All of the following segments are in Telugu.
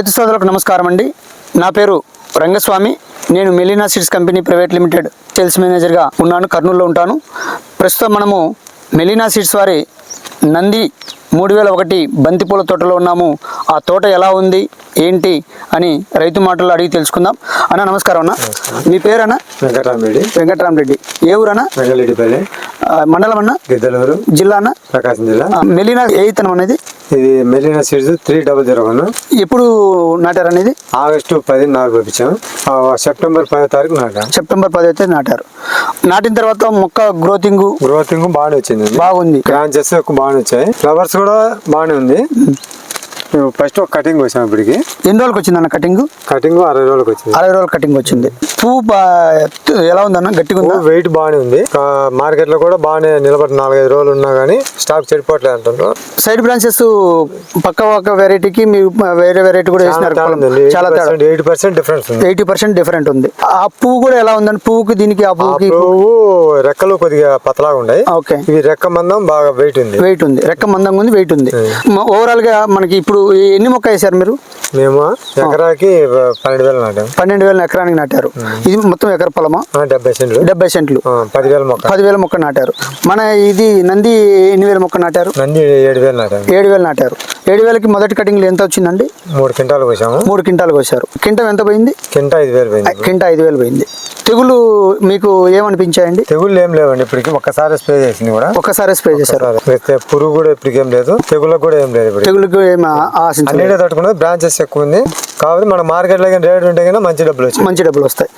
రైతు సోదరులకు నమస్కారం అండి. నా పేరు రంగస్వామి. నేను Melina seeds company private limited sales మేనేజర్గా ఉన్నాను కర్నూలులో ఉంటాను. ప్రస్తుతం మనము మెలీనా సీడ్స్ వారి నంది మూడు వేల ఒకటి బంతిపూల తోటలో ఉన్నాము. ఆ తోట ఎలా ఉంది ఏంటి అని రైతు మాటల్లో అడిగి తెలుసుకుందాం. అన్న నమస్కారం అన్న. మీ పేరన్నా? వెంకటరామరెడ్డి. వెంకటరామరెడ్డి. ఏ ఊరన్నా? వెంగళరెడ్డిపల్లి మండలం అన్న? గిద్దలూరు. జిల్లా అన్న? ప్రకాశం జిల్లా. మెలీనా ఏ ఇతనం అనేది? ఇది Melina seeds three double zero one. ఎప్పుడు నాటారు అనేది? ఆగస్టు పది నాలుగు పంపించాం. సెప్టెంబర్ పదో తారీఖు నాటాం. సెప్టెంబర్ పది అయితే నాటారు. నాటిన తర్వాత మొక్క గ్రోతింగ్? గ్రోతింగ్ బాగానే వచ్చింది బాగుంది. ఎక్కువ బాగానే వచ్చాయి. ఫ్లవర్స్ కూడా బాగానే ఉంది. ఫస్ట్ ఒక కటింగ్ వచ్చాం ఇప్పటికి. ఎన్ని రోజులకి వచ్చింది అన్న కటింగ్ కటింగ్ అరవై రోజులకు వచ్చింది. అరవై రోజుల కటింగ్ వచ్చింది. పువ్వు బా- ఎలా ఉందన్న? గట్టిగా ఉందా? వెయిట్ బాగానే ఉంది. మార్కెట్లో కూడా బాగానే నిలబడి నాలుగైదు రోజులు ఉన్నా కానీ స్టాక్ చెడిపోవట్లేదు అంటున్నారు. సైడ్ బ్రాంచెస్ పక్క పక్క వెరైటీకి మీరు వేరే వెరైటీ కూడా వేసినారు చాలా ఎయిటీ పర్సెంట్ డిఫరెన్స్ ఉంది. ఎయిటీ పర్సెంట్ డిఫరెంట్ ఉంది. ఆ పువ్వు కూడా ఎలా ఉందండి పువ్వుకి దీనికి ఆ పువ్వుకి పువ్వు రెక్కలు కొద్దిగా పతలాగా ఉన్నాయి. ఓకే ఇవి రెక్క మందం బాగా వెయిట్ ఉంది. వెయిట్ ఉంది. రెక్క మందంగా ఉంది వెయిట్ ఉంది. ఓవరాల్గా మనకి ఇప్పుడు ఎన్ని మొక్క వేసారు మీరు? మేము ఎకరాకి పన్నెండు వేలు నాటాం. పన్నెండు వేల ఎకరానికి నాటారు. ఇది మొత్తం ఎకర పొలమా? డెబ్బై సెంట్లు. డెబ్బై సెంట్లు. పదివేల మొక్క. పదివేల మొక్క నాటారు. మన ఇది నంది ఎన్ని వేల మొక్క నాటారు? నంది ఏడు వేలు నాటాం. ఏడు వేలు నాటారు. ఏడు వేలకి మొదటి కటింగ్లు ఎంత వచ్చిందండి? మూడు క్వింటాలు కోసాము. మూడు క్వింటాలు కోసారు. కింటం ఎంత పోయింది? కింట ఐదు వేలు పోయింది. కింట ఐదు వేలు పోయింది. తెగులు మీకు ఏమనిపించాయండి? తెగుళ్ళు ఏం లేవండి ఇప్పటికి ఒక్కసారి స్ప్రే చేసింది కూడా. ఒక్కసారి స్ప్రే చేశారు. పురుగు కూడా ఇప్పటికి ఏం లేదు తెగుళ్ళకు కూడా ఏం లేదు తెగులుకు ఏమి ఆ- ఆశించలేదు. తట్టుకున్నది బ్రాంచెస్ ఎక్కువ ఉంది. కాబట్టి మన మార్కెట్లో రేట్ ఉంటే కన్నా మంచి డబ్బులు వచ్చాయి. మంచి డబ్బులు వస్తాయి.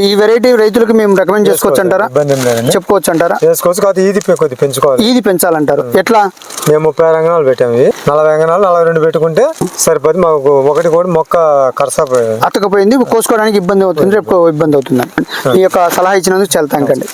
ఈ వెరైటీ రైతులకు మేము రికమెండ్ చేసుకోవచ్చు అంటారా? ఇబ్బంది ఏం లేదండి. చెప్పుకోవచ్చు అంటారా? చేసుకోవచ్చు కాకపోతే ఇది కొద్ది పెంచుకోవాలి. ఇది పెంచాలంటారు. ఎట్లా? మేము ముప్పై ఆరు అంగనాలు పెట్టాము ఇవి. నలభై అంగనాలు నలభై రెండు పెట్టుకుంటే సరిపోతుంది మాకు ఒకటి కూడా మొక్క కరసపోయింది అతకపోయింది కోసుకోవడానికి ఇబ్బంది అవుతుంది రేపు ఇబ్బంది అవుతుంది. ఈ యొక్క సలహా ఇచ్చినందుకు చాలా థ్యాంక్ అండి.